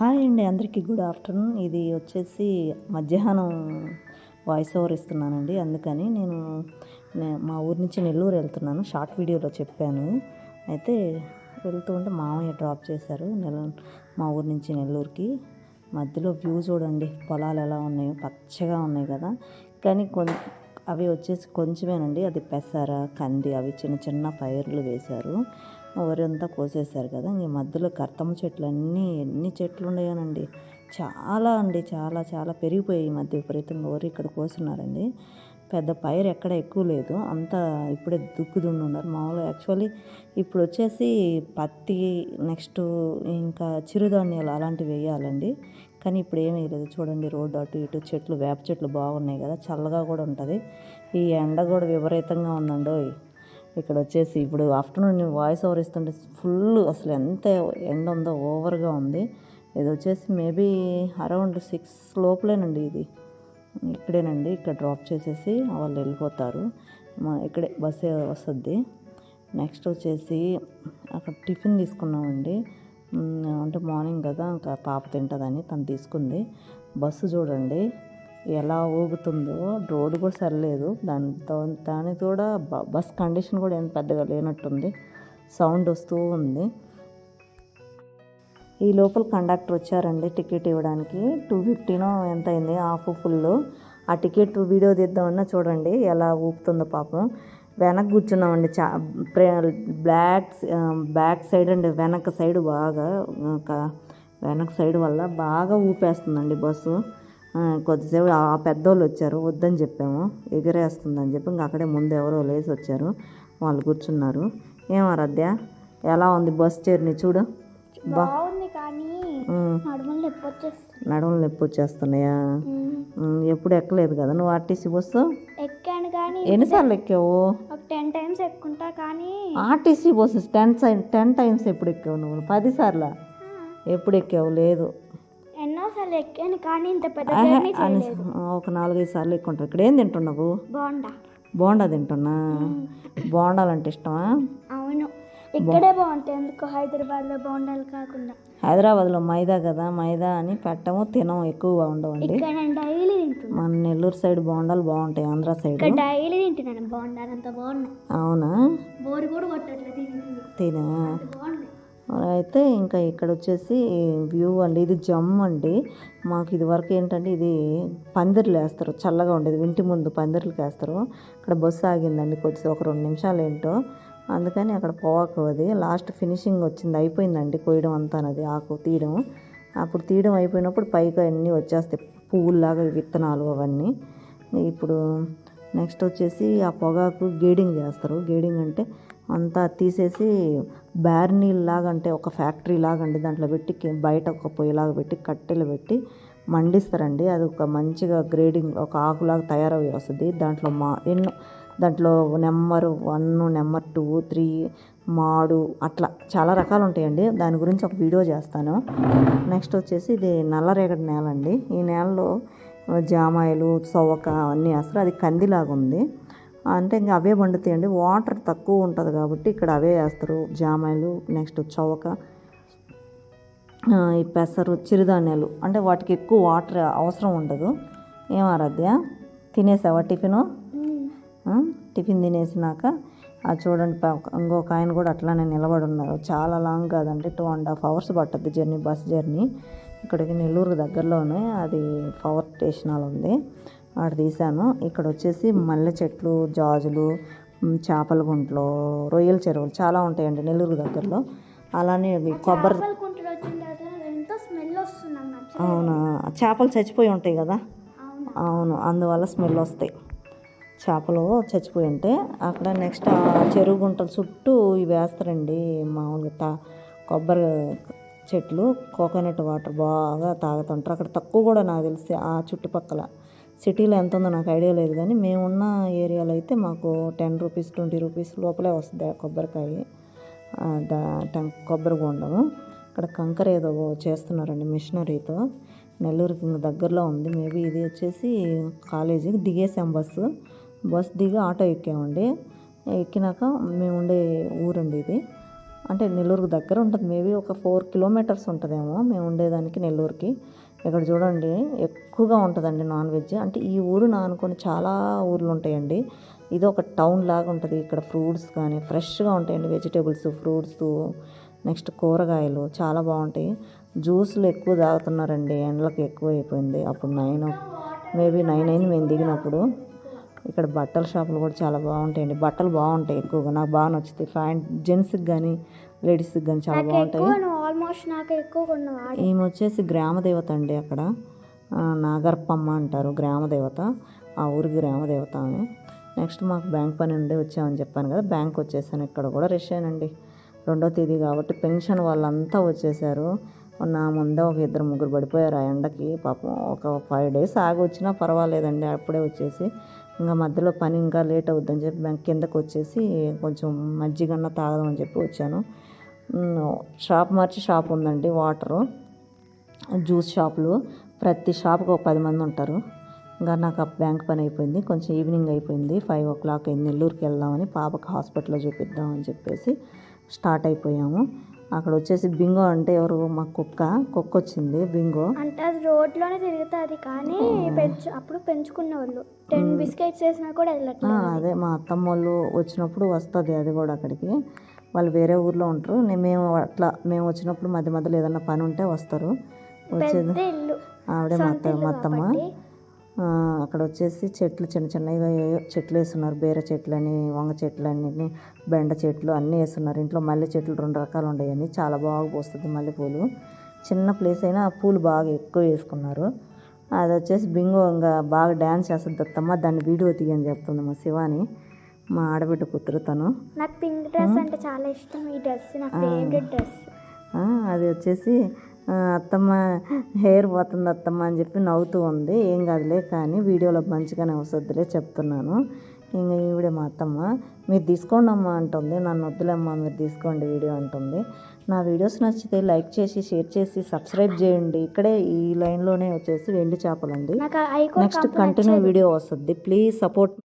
Hi అండి అందరికీ good afternoon. ఇది వచ్చేసి మధ్యాహ్నం వాయిస్ ఓవర్ ఇస్తున్నానండి. అందుకని నేను మా ఊరి నుంచి నెల్లూరు వెళ్తున్నాను. షార్ట్ వీడియోలో చెప్పాను. అయితే వెళ్తూ ఉంటే మామయ్య డ్రాప్ చేశారు. నెల మా ఊరి నుంచి నెల్లూరుకి. మధ్యలో వ్యూ చూడండి. పొలాలు ఎలా ఉన్నాయో. పచ్చగా ఉన్నాయి కదా. కానీ కొం అవి వచ్చేసి కొంచెమేనండి. అది పెసర కంది అవి చిన్న చిన్న పైర్లు వేశారు. వరి అంతా కోసేశారు కదా. ఇంక మధ్యలో కర్తమ్మ చెట్లు అన్నీ ఎన్ని చెట్లు ఉన్నాయోనండి. చాలా అండి చాలా చాలా పెరిగిపోయాయి ఈ మధ్య విపరీతంగా. వరి ఇక్కడ కోసున్నారండి పెద్ద పైరు ఎక్కడ ఎక్కువ లేదు. అంతా ఇప్పుడే దుక్కు ఉన్నారు. మామూలుగా యాక్చువల్లీ ఇప్పుడు వచ్చేసి పత్తి నెక్స్ట్ ఇంకా చిరుధాన్యాలు అలాంటివి వేయాలండి. కానీ ఇప్పుడు ఏమీ లేదు. చూడండి రోడ్డు అటు ఇటు చెట్లు వేప చెట్లు బాగున్నాయి కదా. చల్లగా కూడా ఉంటుంది. ఈ ఎండ కూడా విపరీతంగా ఉందండి ఇక్కడ వచ్చేసి ఇప్పుడు ఆఫ్టర్నూన్ వాయిస్ ఓవర్ ఇస్తుంటే ఫుల్ అసలు ఎంత ఎండ ఉందో ఓవర్గా ఉంది. ఇది వచ్చేసి మేబీ అరౌండ్ సిక్స్ లోపలేనండి ఇది. ఇక్కడేనండి ఇక్కడ డ్రాప్ చేసేసి వాళ్ళు వెళ్ళిపోతారు. మా ఇక్కడే బస్సే వస్తుంది. నెక్స్ట్ వచ్చేసి అక్కడ టిఫిన్ తీసుకున్నామండి. అంటే మార్నింగ్ కదా ఇంకా పాప తింటుందని తను తీసుకుంది. బస్సు చూడండి. ఎలా ఊగుతుందో రోడ్డు కూడా సరిలేదు. దాంతో దాని కూడా బస్ కండిషన్ కూడా ఏం పెద్దగా లేనట్టుంది. సౌండ్ వస్తూ ఉంది. ఈ లోపల కండక్టర్ వచ్చారండి టికెట్ ఇవ్వడానికి. టూ ఫిఫ్టీనో ఎంత అయింది హాఫ్ ఫుల్. ఆ టికెట్ వీడియో తీద్దామన్నా చూడండి ఎలా ఊపుతుందో పాపం. వెనక కూర్చున్నామండి. చా ప్రే- బ్లాక్ బ్యాక్ సైడ్ అండి. వెనక సైడ్ బాగా ఒక వెనక సైడ్ వల్ల బాగా ఊపేస్తుందండి బస్సు. కొద్దిసేపు ఆ పెద్దోళ్ళు వచ్చారు వద్దని చెప్పాము. ఎగిరేస్తుందని చెప్పి ఇంక అక్కడే ముందు ఎవరో లేచి వచ్చారు. వాళ్ళు కూర్చున్నారు. ఏం ఆరాధ్య ఎలా ఉంది బస్ జర్నీ చూడు. నడుములు నొప్పి వచ్చేస్తున్నాయా? ఎప్పుడు ఎక్కలేదు కదా నువ్వు ఆర్టీసీ బస్సు? ఎక్కాను కానీ ఎన్నిసార్లు ఎక్కావు? టెన్ టైమ్స్ ఎక్కుంటా కానీ RTC bus ten ten times ఎప్పుడు ఎక్కావు నువ్వు? పది సార్లా ఎప్పుడు ఎక్కావు? లేదు. ఎన్నోసార్లు ఎక్కాను కానీ ఇంత పెద్ద జర్నీ చేయలేదు. ఒక నాలుగైదు సార్లు ఎక్కుంటావు ఇక్కడ ఏం తింటున్నావు? బాగుండా బోండా తింటున్నా? బోండాలు అంటే ఇష్టమా? అవును. ఇక్కడే బాగుంటాయి ఎందుకు? హైదరాబాద్లో బాగుండాలి కాకుండా. హైదరాబాద్లో మైదా కదా మైదా అని పెట్టము తినం ఎక్కువగా ఉండవండి. డైలీ తింటున్నాను మన నెల్లూరు సైడ్ బోండాలు బాగుంటాయి ఆంధ్ర సైడ్. డైలీ తింటున్నాను బాగుండాలి అంత బాగున్నాయి. అవునా? బోరు కూడా కొట్టట్లేదు తిని? అయితే ఇంకా ఇక్కడ వచ్చేసి వ్యూ అండి ఇది జమ్ అండి. మాకు ఇది వరకు ఏంటంటే ఇది పందిర్లు వేస్తారు చల్లగా ఉండేది. ఇంటి ముందు పందిర్లకు వేస్తారు. ఇక్కడ బస్సు ఆగిందండి కొద్దిసేపు ఒక రెండు నిమిషాలు ఏంటో అందుకని అక్కడ పోవాకు అది. లాస్ట్ ఫినిషింగ్ వచ్చింది అయిపోయిందండి కొయ్యడం అంతా అది ఆకు తీయడం. అప్పుడు తీయడం అయిపోయినప్పుడు పైకి అన్నీ వచ్చేస్తాయి పువ్వుల్లాగా విత్తనాలు అవన్నీ. ఇప్పుడు నెక్స్ట్ వచ్చేసి ఆ పొగాకు గేడింగ్ చేస్తారు గేడింగ్ అంటే అంతా తీసేసి బ్యార్నీల్ లాగా అంటే ఒక ఫ్యాక్టరీ లాగా అండి దాంట్లో పెట్టి బయట ఒక పొయ్యిలాగా పెట్టి కట్టెలు పెట్టి మండిస్తారండి. అది ఒక మంచిగా గ్రేడింగ్ ఒక ఆకులాగా తయారయ్యి వస్తుంది. దాంట్లో మా ఎన్నో దాంట్లో number one number two three మాడు అట్లా చాలా రకాలు ఉంటాయండి దాని గురించి ఒక వీడియో చేస్తాను. నెక్స్ట్ వచ్చేసి ఇది నల్లరేగడి నేల అండి ఈ నేలలో జామాయిలు సొవక అన్నీ వేస్తారు. అది కందిలాగా ఉంది అంటే ఇంకా అవే పండుతాయండి వాటర్ తక్కువ ఉంటుంది కాబట్టి ఇక్కడ అవే వేస్తారు. జామాయిలు నెక్స్ట్ చౌక ఈ పెసరు చిరుధాన్యాలు. అంటే వాటికి ఎక్కువ వాటర్ అవసరం ఉండదు. ఏం ఆరాధ్య? తినేసావా టిఫిను? టిఫిన్ తినేసినాక ఆ చూడండి ఇంకొక ఆయన కూడా అట్లానే నిలబడి ఉన్నారు. చాలా లాంగ్ కాదండి. టూ అండ్ హాఫ్ అవర్స్ పట్టుద్ది జర్నీ బస్ జర్నీ. ఇక్కడికి నెల్లూరు దగ్గరలోనే అది పవర్ స్టేషన్ హాల్ ఉంది. ఆడ తీశాను. ఇక్కడ వచ్చేసి మల్లె చెట్లు జాజులు చేపల గుంట్లో రొయ్యల చెరువులు చాలా ఉంటాయండి నెల్లూరు దగ్గరలో. అలానే కొబ్బరి. అవునా? చేపలు చచ్చిపోయి ఉంటాయి కదా? అవును. అవును అందువల్ల స్మెల్ వస్తాయి. చేపలు చచ్చిపోయి ఉంటే అక్కడ నెక్స్ట్ ఆ చెరువు గుంటల చుట్టూ ఇవి వేస్తారండి మామూలుగా తా కొబ్బరి చెట్లు కోకోనట్ వాటర్ బాగా తాగుతుంటారు. అక్కడ తక్కువ కూడా నాకు తెలిసి ఆ చుట్టుపక్కల. సిటీలో ఎంత ఉందో నాకు ఐడియా లేదు కానీ మేమున్న ఏరియాలో అయితే మాకు టెన్ రూపీస్ ట్వంటీ రూపీస్ లోపలే వస్తుంది కొబ్బరికాయ దా టెం- కొబ్బరి బొండము ఇక్కడ కంకర ఏదో చేస్తున్నారండి మిషనరీతో నెల్లూరుకి ఇంక దగ్గరలో ఉంది. మేబీ ఇది వచ్చేసి కాలేజీకి దిగేసాం బస్సు బస్ దిగి ఆటో ఎక్కామండి. ఎక్కినాక మేము ఉండే ఊరండి ఇది. అంటే నెల్లూరుకు దగ్గర ఉంటుంది. మేబీ ఒక ఫోర్ కిలోమీటర్స్ ఉంటుందేమో. మేము ఉండేదానికి నెల్లూరుకి. ఇక్కడ చూడండి ఎక్కువగా ఉంటుందండి నాన్ వెజ్. అంటే ఈ ఊరు ఆనుకొని చాలా ఊర్లు ఉంటాయండి. ఇది ఒక టౌన్ లాగా ఉంటుంది. ఇక్కడ ఫ్రూట్స్ కానీ ఫ్రెష్గా ఉంటాయండి వెజిటేబుల్స్ ఫ్రూట్స్ నెక్స్ట్ కూరగాయలు చాలా బాగుంటాయి. జ్యూస్లు ఎక్కువ తాగుతున్నారండి. ఎండలకు ఎక్కువ అయిపోయింది. అప్పుడు నైన్ మేబీ నైన్ అయింది మేము దిగినప్పుడు. ఇక్కడ బట్టల షాపులు కూడా చాలా బాగుంటాయండి. బట్టలు బాగుంటాయి ఎక్కువగా. నాకు బాగా నచ్చుతాయి. ఫ్యాంట్ జెంట్స్కి కానీ లేడీస్కి కానీ చాలా బాగుంటాయి. ఈమె వచ్చేసి గ్రామదేవత అండి అక్కడ. నాగర్పమ్మ అంటారు గ్రామదేవత ఆ ఊరికి గ్రామదేవత ఆమె. నెక్స్ట్ మాకు బ్యాంక్ పని నుండి వచ్చామని చెప్పాను కదా బ్యాంక్ వచ్చేసాను ఇక్కడ కూడా రష్ అయ్యానండి. రెండో తేదీ కాబట్టి పెన్షన్ వాళ్ళంతా వచ్చేసారు. నా ముందే ఒక ఇద్దరు ముగ్గురు పడిపోయారు ఆ ఎండకి పాపం ఒక ఫైవ్ డేస్ ఆగి వచ్చినా పర్వాలేదండి అప్పుడే వచ్చేసి ఇంకా మధ్యలో పని ఇంకా లేట్ అవుద్దని చెప్పి బ్యాంక్ కిందకు వచ్చేసి కొంచెం మజ్జిగన్న తాగదామని చెప్పి వచ్చాను. షాప్ మార్చి షాప్ ఉందండి వాటరు జ్యూస్ షాపులు. ప్రతి షాప్కి ఒక పది మంది ఉంటారు. ఇంకా నాకు ఆ బ్యాంక్ పని అయిపోయింది. కొంచెం ఈవినింగ్ అయిపోయింది. ఫైవ్ ఓ క్లాక్ అయింది. నెల్లూరుకి వెళ్దామని పాపకి హాస్పిటల్లో చూపిద్దామని చెప్పేసి స్టార్ట్ అయిపోయాము. అక్కడ వచ్చేసి బింగో అంటే ఎవరు? మా కుక్క. కుక్క వచ్చింది. బింగో. అంటే అది రోడ్లోనే తిరుగుతుంది కానీ పెంచు అప్పుడు పెంచుకున్న వాళ్ళు టెన్ బిస్కెట్స్ వేసినా కూడా వెళ్ళట్లేదు అదే మా అత్తమ్మ వాళ్ళు వచ్చినప్పుడు వస్తుంది అది కూడా అక్కడికి. వాళ్ళు వేరే ఊర్లో ఉంటారు. మేము అట్లా మేము వచ్చినప్పుడు మధ్య మధ్యలో ఏదన్నా పని ఉంటే వస్తారు. వచ్చేది ఆవిడే మా అత్త సొంత మా ఇల్లు అత్తమ్మ కాబట్టి ఆ, అక్కడ వచ్చేసి చెట్లు చిన్న చిన్నగా చెట్లు వేస్తున్నారు. బీర చెట్లని వంగ చెట్లని బెండ చెట్లు అన్నీ వేస్తున్నారు. ఇంట్లో మల్లె చెట్లు రెండు రకాలు ఉన్నాయని చాలా బాగా పోస్తుంది మల్లెపూలు. చిన్న ప్లేస్ అయినా ఆ పూలు బాగా ఎక్కువ వేసుకున్నారు. అది వచ్చేసి బింగో ఇంకా బాగా డ్యాన్స్ చేస్తుంది అత్తమ్మ దాన్ని వీడియో తీయని చెప్తుంది మా శివాని మా ఆడబిడ్డ కూతురు తను. నాకు పింక్ డ్రెస్ అంటే చాలా ఇష్టం. ఈ డ్రెస్ నా ఫేవరెట్ డ్రెస్. అది వచ్చేసి అత్తమ్మ హెయిర్ పోతుంది అత్తమ్మ అని చెప్పి నవ్వుతూ ఉంది. ఏం కాదులే కానీ వీడియోలో మంచిగానే వస్తుందిలే చెప్తున్నాను. ఇంకా ఈవిడే మా అత్తమ్మ మీరు తీసుకోండి అమ్మా అంటుంది. నన్ను వద్దులేమ్మా మీరు తీసుకోండి వీడియో అంటుంది. నా వీడియోస్ నచ్చితే లైక్ చేసి షేర్ చేసి సబ్స్క్రైబ్ చేయండి. ఇక్కడే ఈ లైన్లోనే వచ్చేసి వెండి చేపలండి. నెక్స్ట్ కంటిన్యూ వీడియో వస్తుంది. Please support